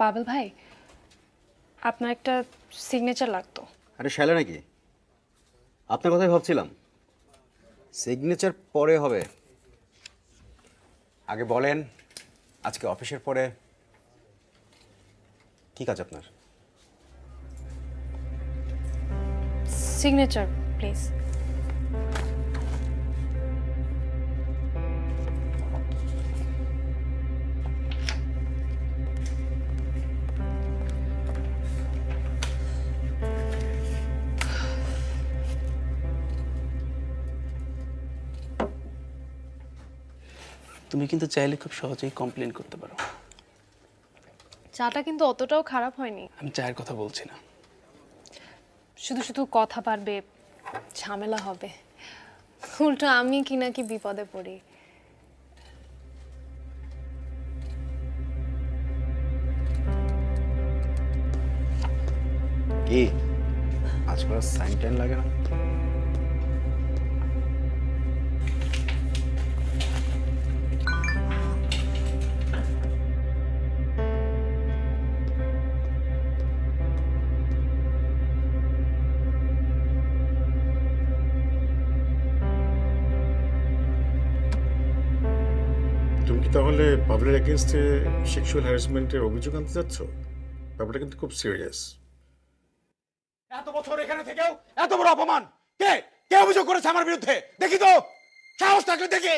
পাবেল ভাই আপনার একটা সিগনেচার লাগতো। আরে শ্যালে নাকি? আপনার কথাই ভাবছিলাম। সিগনেচার পরে হবে। আগে বলেন আজকে অফিসের পরে কি কাজ আপনার? সিগনেচার প্লিজ তুমি কিন্তু চাইলে খুব সহজেই কমপ্লেন করতে পারো। চাটা কিন্তু অতটাও খারাপ হয়নি। আমি চায়ের কথা বলছি না। শুধু শুধু কথা পারবে ঝামেলা হবে। উল্টো আমি কি নাকি বিপদে পড়ি। কি? আজকাল সাইন টাইন লাগে না? তাহলে পাবলিক এগেনস্টে সেক্সুয়াল হ্যারাসমেন্টের অভিযোগ আনতে যাচ্ছ? ব্যাপারটা কিন্তু খুব সিরিয়াস। এত বছর এখানে থেকেও এত বড় অপমান! কে? কে অভিযোগ করেছে আমার বিরুদ্ধে? দেখি তো! সাহস থাকলে দেখি!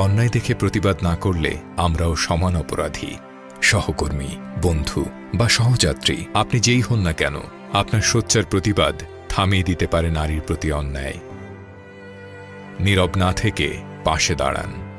অন্যায় দেখে প্রতিবাদ না করলে আমরাও সমান অপরাধী। সহকর্মী, বন্ধু বা সহযাত্রী, আপনি যেই হন না কেন, আপনার সোচ্চার প্রতিবাদ থামিয়ে দিতে পারে নারীর প্রতি অন্যায়। নীরব না থেকে পাশে দাঁড়ান।